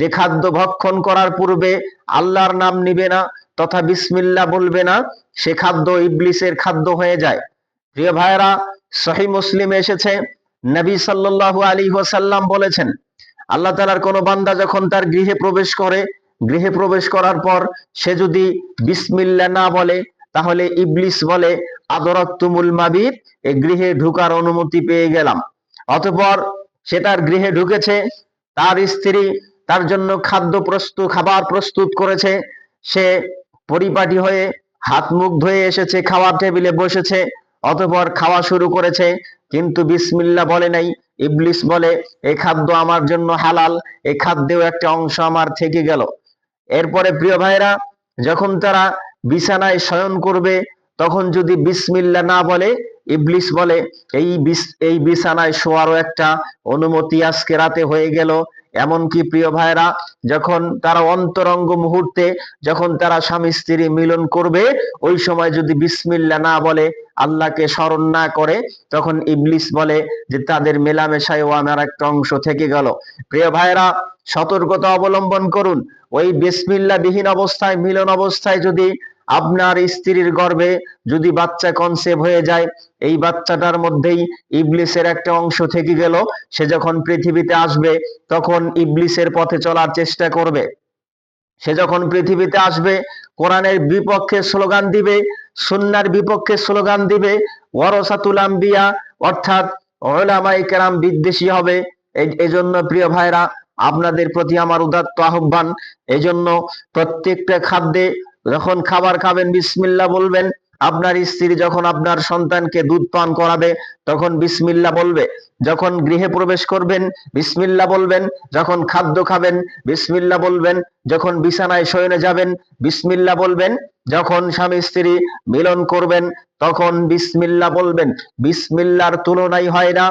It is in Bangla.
যে খাদ্য ভক্ষণ করার পূর্বে আল্লাহর নাম নিবে না, তথা বিসমিল্লা বলবে না, সে খাদ্য ইবলিসের খাদ্য হয়ে যায়। প্রিয় ভাইরা সহি মুসলিমে এসেছে, নবী সাল্লাল্লাহু আলী ওয়াসাল্লাম বলেছেন, আল্লাহ তাআলার কোন বান্দা যখন তার গৃহে প্রবেশ করে, গৃহে প্রবেশ করার পর সে যদি বিসমিল্লা না বলে, তাহলে ইবলিস বলে আদরাতুমুল মাবিদ এ গৃহে ঢুকার অনুমতি পেয়ে গেলাম। অতঃপর সে তার গৃহে ঢুকেছে, তার স্ত্রী তার জন্য খাদ্য প্রস্তুত, খাবার প্রস্তুত করেছে। সে পরিপাটি হয়ে হাত মুখ ধুয়ে এসেছে, খাওয়ার টেবিলে বসেছে, অতপর খাওয়া শুরু করেছে। কিন্তু বিসমিল্লা বলে নাই, ইবলিস বলে এই খাদ্য আমার জন্য হালাল এই খাদ্যেও একটা অংশ আমার থেকে গেল। এরপরে প্রিয় ভাইরা যখন তারা বিছানায় শয়ন করবে, তখন যদি বিসমিল্লা না বলে ইবলিস বলে, এই এই বিছানায় শোয়ারও একটা অনুমতি আজকে রাতে হয়ে গেল। এমনকি প্রিয় ভাইরা যখন তারা অন্তরঙ্গ মুহূর্তে, যখন তারা স্বামী স্ত্রী মিলন করবে, ওই সময় যদি বিসমিল্লা না বলে, আল্লাহকে স্মরণ না করে, তখন ইবলিস বলে যে, তাদের মেলামেশায়ও আমার একটা অংশ থেকে গেল। প্রিয় ভাইরা সতর্কতা অবলম্বন করুন। ওই বিসমিল্লা বিহীন অবস্থায়, মিলন অবস্থায় যদি আপনার স্ত্রীর গর্ভে যদি বাচ্চা কনসেভ হয়ে যায়, এই বাচ্চাটার মধ্যেই ইবলিসের একটা অংশ থেকে গেল। সে যখন পৃথিবীতে আসবে, তখন ইবলিসের পথে চলার চেষ্টা করবে। সে যখন পৃথিবীতে আসবে, কোরআনের বিপক্ষে স্লোগান দিবে, সুন্নার বিপক্ষে স্লোগান দিবে, ওয়ারসাতুল অর্থাৎ ওলামাই কেরাম বিদ্বেষী হবে। এজন্য প্রিয় ভাইরা, আপনাদের প্রতি আমার উদাত্ত আহ্বান, এজন্য প্রত্যেকটা খাদ্যে যখন খাবার খাবেন বিসমিল্লা বলবেন, আপনার স্ত্রী যখন আপনার সন্তানকে দুধ পান করাবে, তখন বিসমিল্লা বলবে। যখন গৃহে প্রবেশ করবেন বিসমিল্লা বলবেন। যখন খাদ্য খাবেন বিসমিল্লা বলবেন। যখন বিছানায় শয়নে যাবেন বিসমিল্লা বলবেন। যখন স্বামী স্ত্রী মিলন করবেন, তখন বিসমিল্লা বলবেন। বিসমিল্লার তুলনাই হয় না।